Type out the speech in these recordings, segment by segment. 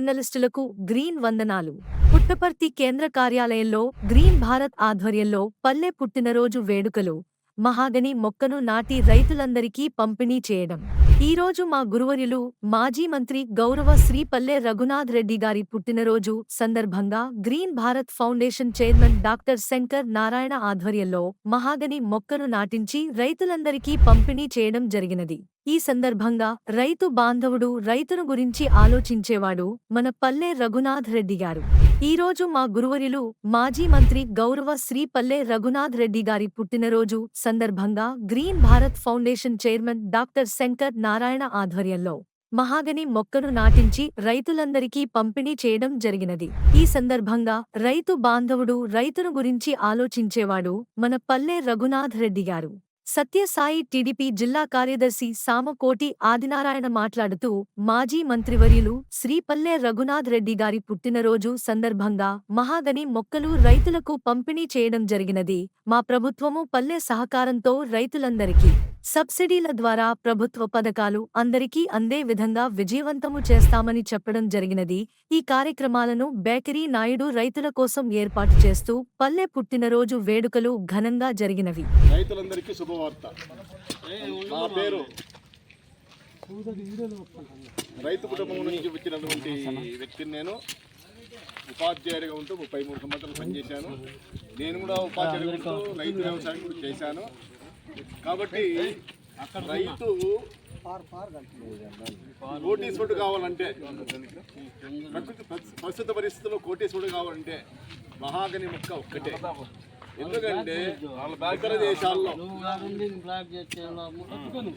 జర్నలిస్టులకు గ్రీన్ వందనాలు. పుట్టపర్తి కేంద్ర కార్యాలయంలో గ్రీన్ భారత్ ఆధ్వర్యంలో పల్లె పుట్టినరోజు వేడుకలు. మహాగని మొక్కను నాటి రైతులందరికీ పంపిణీ చేయడం. ఈ రోజు మా గురువర్యులు మాజీ మంత్రి గౌరవ శ్రీ పల్లె రఘునాథ్ రెడ్డి గారి పుట్టినరోజు సందర్భంగా green Bharat foundation chairman doctor Shankar Narayana ఆధ్వర్యంలో మహాగని మొక్కను నాటించి రైతులందరికీ పంపిణీ చేయడం జరిగినది. ఈ సందర్భంగా రైతు బాంధవుడు రైతును గురించి ఆలోచించేవాడు మన పల్లె రఘునాథ్ రెడ్డి గారు. ఈ రోజు మా గురువర్యులు మాజీ మంత్రి గౌరవ శ్రీ పల్లె రఘునాథ్ రెడ్డి గారి పుట్టినరోజు సందర్భంగా green Bharat foundation chairman doctor Shankar Narayana ఆధ్వర్యంలో మహాగని మొక్కను నాటించి రైతులందరికీ పంపిణీ చేయడం జరిగినది. ఈ సందర్భంగా రైతు బాంధవుడు రైతును గురించి ఆలోచించేవాడు మన పల్లె రఘునాథ్ రెడ్డి గారు. సత్యసాయి టీడీపీ జిల్లా కార్యదర్శి సామకోటి ఆదినారాయణ మాట్లాడుతూ మాజీ మంత్రివర్యులు శ్రీపల్లె రఘునాథ్ రెడ్డి గారి పుట్టినరోజు సందర్భంగా మహాగని మొక్కలు రైతులకు పంపిణీ చేయడం జరిగినది. మా ప్రభుత్వము పల్లె సహకారంతో రైతులందరికీ సబ్సిడీల ద్వారా ప్రభుత్వ పథకాలు అందరికీ అందే విధంగా విజయవంతము చేస్తామని చెప్పడం జరిగినది. ఈ కార్యక్రమాలను బేకరీ నాయుడు రైతుల కోసం ఏర్పాటు చేస్తూ పల్లె పుట్టినరోజు వేడుకలు ఘనంగా జరిగినవి. రైతులందరికీ శుభవార్త. నా పేరు రైతు కుటుంబం నుంచి వచ్చినటువంటి వ్యక్తిని నేను ఉపాధ్యాయుడిగా ఉంటూ ముప్పై మూడు సంవత్సరాలు పనిచేశాను. నేను కూడా ఉపాధ్యాయుడు రైతు వ్యవసాయం కూడా చేశాను. కాబట్టి రైతు కోటీశ్వరుడు కావాలంటే ప్రకృతి ప్రస్- ప్రస్తుత పరిస్థితుల్లో కోటీశ్వరుడు కావాలంటే మహాగని మొక్క ఒక్కటే. ఎందుకంటే ఇతర దేశాల్లో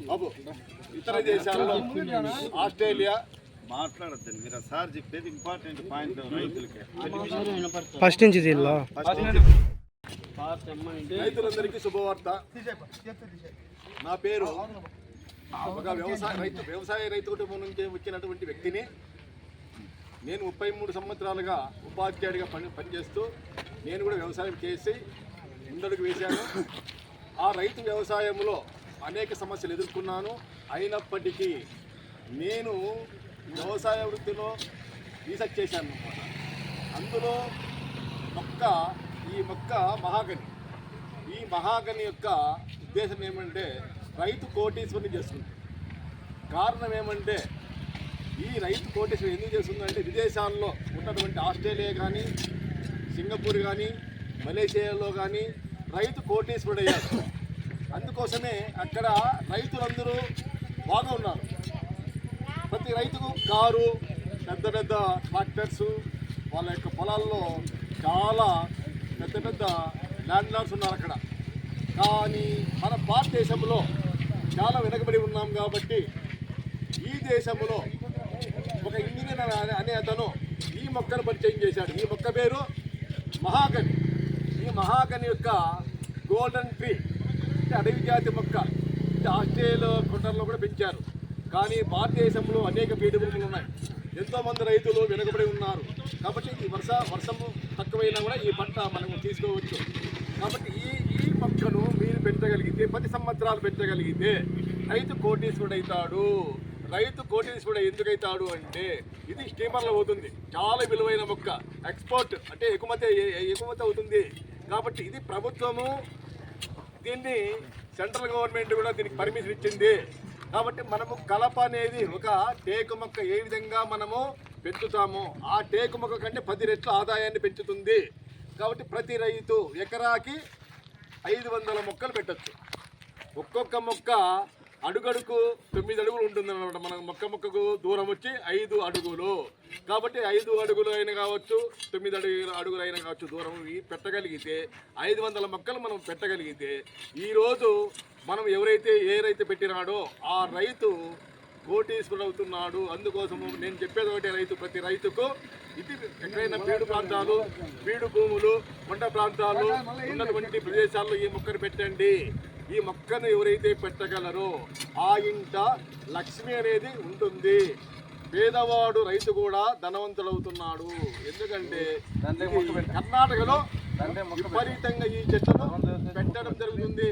బాబు ఇతర దేశాల్లో ఆస్ట్రేలియా మాట్లాడద్దండి మీరు సార్ చెప్పేది ఇంపార్టెంట్ పాయింట్ రైతులకి. ఫస్ట్ నుంచి. రైతులందరికీ శుభవార్త. నా పేరు ఒక వ్యవసాయ రైతు వ్యవసాయ రైతు కుటుంబం నుంచి వచ్చినటువంటి వ్యక్తిని. నేను ముప్పై మూడు సంవత్సరాలుగా ఉపాధ్యాయుడిగా పని పనిచేస్తూ నేను కూడా వ్యవసాయం చేసి ముందడుగు వేశాను. ఆ రైతు వ్యవసాయంలో అనేక సమస్యలు ఎదుర్కొన్నాను. అయినప్పటికీ నేను వ్యవసాయ వృత్తిలో రీసెర్చ్ చేశాను అన్నమాట. అందులో ఒక్క ఈ మొక్క మహాగని. ఈ మహాగని యొక్క ఉద్దేశం ఏమంటే రైతు కోటీశ్వరిని చేస్తుంది. కారణం ఏమంటే ఈ రైతు కోటేశ్వరం ఎందుకు చేస్తుందంటే విదేశాల్లో ఉన్నటువంటి ఆస్ట్రేలియా కానీ సింగపూర్ కానీ మలేషియాలో కానీ రైతు కోటేశ్వరుడు అయ్యారు అందుకోసమే అక్కడ రైతులందరూ బాగా ఉన్నారు. ప్రతి రైతుకు కారు పెద్ద పెద్ద ట్రాక్టర్స్ వాళ్ళ యొక్క పొలాల్లో చాలా పెద్ద పెద్ద ల్యాండ్ లార్డ్స్ ఉన్నారు అక్కడ. కానీ మన భారతదేశంలో చాలా వెనకబడి ఉన్నాం కాబట్టి ఈ దేశంలో ఒక ఇంజనీర్ అనే- అతను ఈ మొక్కను పరిచయం చేశాడు. ఈ మొక్క పేరు మహాగని. ఈ మహాగని యొక్క గోల్డెన్ ట్రీ అంటే అడవి జాతి మొక్క. ఇది ఆస్ట్రేలియా కొండల్లో కూడా పెంచారు. కానీ భారతదేశంలో అనేక పీడి భూములు ఉన్నాయి. ఎంతోమంది రైతులు వెనుకబడి ఉన్నారు. కాబట్టి ఈ వర్ష వర్షము తక్కువైనా కూడా ఈ పంట మనము తీసుకోవచ్చు. కాబట్టి ఈ ఈ మొక్కను మీరు పెంచగలిగితే పది సంవత్సరాలు పెంచగలిగితే రైతు కోటీశ్వరుడు అవుతాడు రైతు కోటీశ్వరుడు ఎందుకైతాడు అంటే ఇది స్టీమర్లో అవుతుంది చాలా విలువైన మొక్క. ఎక్స్పోర్ట్ అంటే ఎగుమతి ఎగుమతి అవుతుంది. కాబట్టి ఇది ప్రభుత్వము దీన్ని సెంట్రల్ గవర్నమెంట్ కూడా దీనికి పర్మిషన్ ఇచ్చింది. కాబట్టి మనము కలప అనేది ఒక టేకు మొక్క ఏ విధంగా మనము పెంచుతామో ఆ టేకు మొక్క కంటే పది రెట్ల ఆదాయాన్ని పెంచుతుంది. కాబట్టి ప్రతి రైతు ఎకరాకి ఐదు వందల మొక్కలు పెట్టచ్చు. ఒక్కొక్క మొక్క అడుగడుకు తొమ్మిది అడుగులు ఉంటుందన్నమాట. మన మొక్క మొక్కకు దూరం వచ్చి ఐదు అడుగులు. కాబట్టి ఐదు అడుగులు అయినా కావచ్చు తొమ్మిది అడుగులు అడుగులు అయినా కావచ్చు దూరం పెట్టగలిగితే ఐదు వందల మొక్కలు మనం పెట్టగలిగితే ఈరోజు మనం ఎవరైతే ఏ రైతు పెట్టినాడో ఆ రైతు కోటీశ్వరుడు అవుతున్నాడు అందుకోసము నేను చెప్పేది ఒకటే రైతు ప్రతి రైతుకు ఇది ఎక్కడైనా బీడు ప్రాంతాలు బీడు భూములు కొండ ప్రాంతాలు ఉన్నటువంటి ప్రదేశాల్లో ఈ మొక్కను పెట్టండి. ఈ మొక్కను ఎవరైతే పెట్టగలరో ఆ ఇంట లక్ష్మి అనేది ఉంటుంది. పేదవాడు రైతు కూడా ధనవంతుడవుతున్నాడు. ఎందుకంటే కర్ణాటకలో విపరీతంగా ఈ చెట్లను పెట్టడం జరుగుతుంది.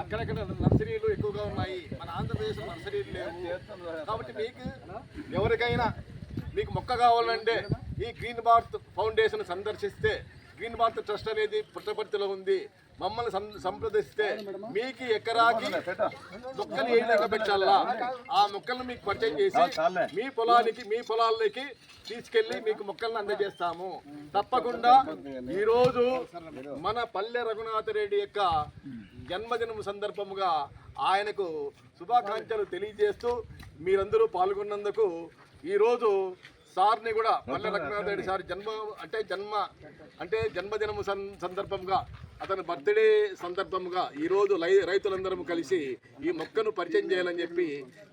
అక్కడక్కడ నర్సరీలు ఎక్కువగా ఉన్నాయి. మన ఆంధ్రప్రదేశ్ నర్సరీలు లేవు. కాబట్టి మీకు ఎవరికైనా మీకు మొక్క కావాలంటే ఈ గ్రీన్ భారత్ ఫౌండేషన్ సందర్శిస్తే గ్రీన్ భారత్ ట్రస్ట్ అనేది పుట్టపర్తిలో ఉంది. మమ్మల్ని సంప్రదిస్తే మీకు ఎకరాకి మొక్కలు ఏ పెట్టాలా ఆ మొక్కలను మీకు పరిచయం చేసి మీ పొలానికి మీ పొలాల్లోకి తీసుకెళ్ళి మీకు మొక్కలను అందజేస్తాము. తప్పకుండా ఈరోజు మన పల్లె రఘునాథ రెడ్డి యొక్క జన్మదినం సందర్భముగా ఆయనకు శుభాకాంక్షలు తెలియజేస్తూ మీరందరూ పాల్గొన్నందుకు ఈరోజు సార్ని కూడా పల్లె రఘునాథ రెడ్డి సార్ జన్మ అంటే జన్మ అంటే జన్మదినము సందర్భంగా అతని బర్త్డే సందర్భంగా ఈరోజు రైతులందరం కలిసి ఈ మొక్కను పరిచయం చేయాలని చెప్పి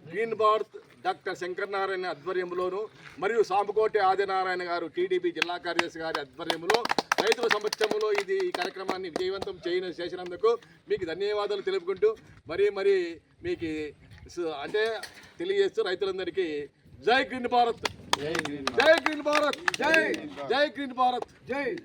గ్రీన్ భారత్ డాక్టర్ శంకర్ నారాయణ ఆధ్వర్యంలోను మరియు సాంబకోటి ఆదినారాయణ గారు టీడీపీ జిల్లా కార్యదర్శి గారి ఆధ్వర్యంలో రైతుల సమక్షంలో ఇది ఈ కార్యక్రమాన్ని విజయవంతం చేయన చేసినందుకు మీకు ధన్యవాదాలు తెలుపుకుంటూ మరీ మరి మీకు అంటే తెలియజేస్తూ రైతులందరికీ జై గ్రీన్ భారత్. జై గ్రీన్ భారత్. జై జై గ్రీన్ భారత్. జై